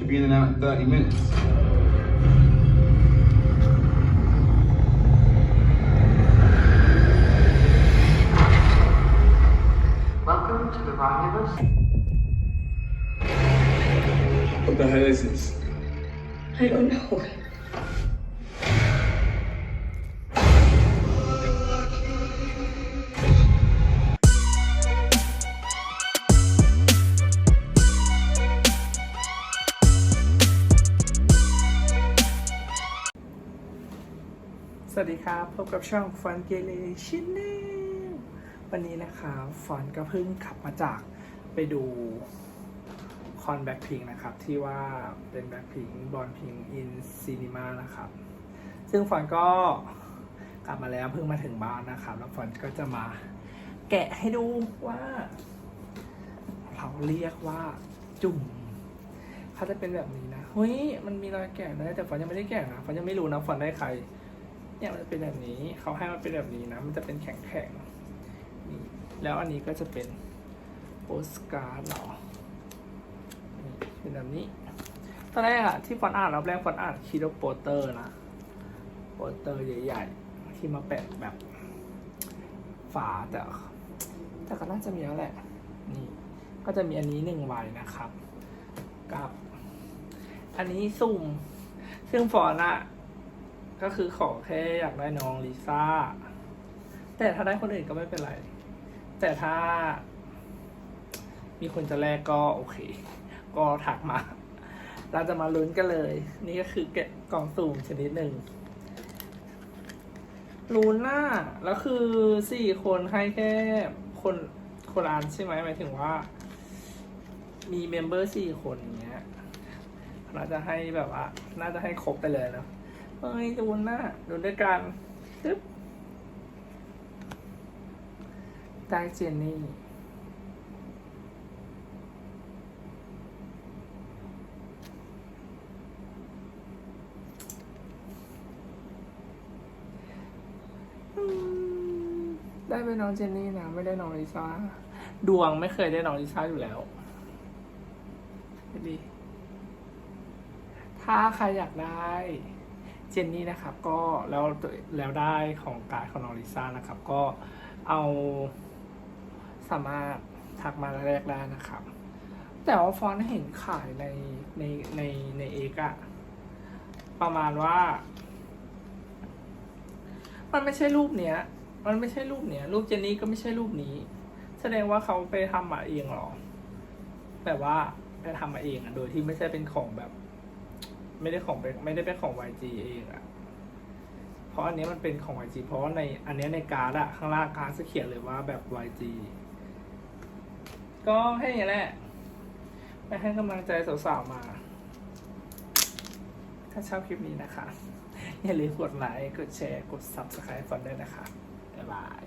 Should be in and out in 30 minutes. Welcome to the Romulus. What the hell is this? I don't know. สวัสดีครับพบกับช่องฟอนเกเรชินเนวันนี้นะครับฟอนก็เพิ่งขับมาจากไปดูคอนแบ็คพิงนะครับ ที่ว่าเป็นแบ็คพิงบอลพิงอินซีนีมานะครับ ซึ่งฟอนก็กลับมาแล้วเพิ่งมาถึงบ้านนะครับ แล้วฟอนก็จะมาแกะให้ดูว่า เราเรียกว่าจุ่มเขาจะเป็นแบบนี้นะเฮ้ยมันมีรอยแกะนะแต่ฟอนยังไม่ได้แกะนะฟอนยังไม่รู้นะฟอนได้ใคร เนี่ยมันจะเป็นแบบนี้เขาให้มันเป็นแบบนี้นะมันจะเป็นแข็งๆนี่แล้วอันนี้ก็จะเป็นโปสการ์ดเหรอเป็นแบบนี้ ตอนแรกอะที่ฟอนอ่านรอบแรกฟอนอ่านคีโดโปเตอร์นะโปสเตอร์ใหญ่ๆ ที่มาแปะแบบ ฝาแต่แต่ก็น่าจะมีแล้วแหละนี่ก็จะมีอันนี้หนึ่งใบนะครับ กับ อันนี้ซุ่มซึ่งฟอนอะ ก็คือขอแค่อยากได้น้องลิซ่า แต่ถ้าได้คนอื่นก็ไม่เป็นไร แต่ถ้า มีคนจะแลกก็โอเค ก็ถักมา เราจะมาลุ้นกันเลย นี่ก็คือแกะกล่องสุ่มชนิดหนึ่งลุ้นหน้าแล้วคือสี่คนให้แค่คนคนอันใช่ไหมหมายถึงว่า มีเมมเบอร์สี่คนอย่างเงี้ยน่าจะให้แบบว่า น่าจะให้ครบไปเลยเนาะ เฮ้ยดูหน้าดูด้วยกันซึบได้เจนนี่ได้เป็นน้องเจนนี่นะไม่ได้น้องลิซ่าดวงไม่เคยได้น้องลิซ่าอยู่แล้วดี ถ้าใครอยากได้ เจนนี่นะครับก็แล้วแล้วได้ของการของน้องลิซ่านะครับ ก็เอาสามารถทักมาแรกได้นะครับ แต่ว่าฟอนต์เห็นขายในในในในเอกอะประมาณว่า มันไม่ใช่รูปเนี้ย มันไม่ใช่รูปเนี้ย รูปเจนนี่ก็ไม่ใช่รูปนี้ แสดงว่าเขาไปทำมาเองหรอแบบว่าไปทำมาเองอะโดยที่ไม่ใช่เป็นของแบบ ไม่ได้ของไม่ได้เป็นของ YG เองอะเพราะอันนี้มันเป็นของ YG เพราะว่าในอันนี้ในการ์ดอะข้างล่างการ์ดจะเขียนเลยว่าแบบ YG ก็ให้อย่างนี้แหละไปให้กำลังใจสาวๆมา ถ้าชอบคลิปนี้นะคะ อย่าลืมกดไลค์ กดแชร์ กด Subscribe ฟอนด้วยนะคะ บ๊ายบาย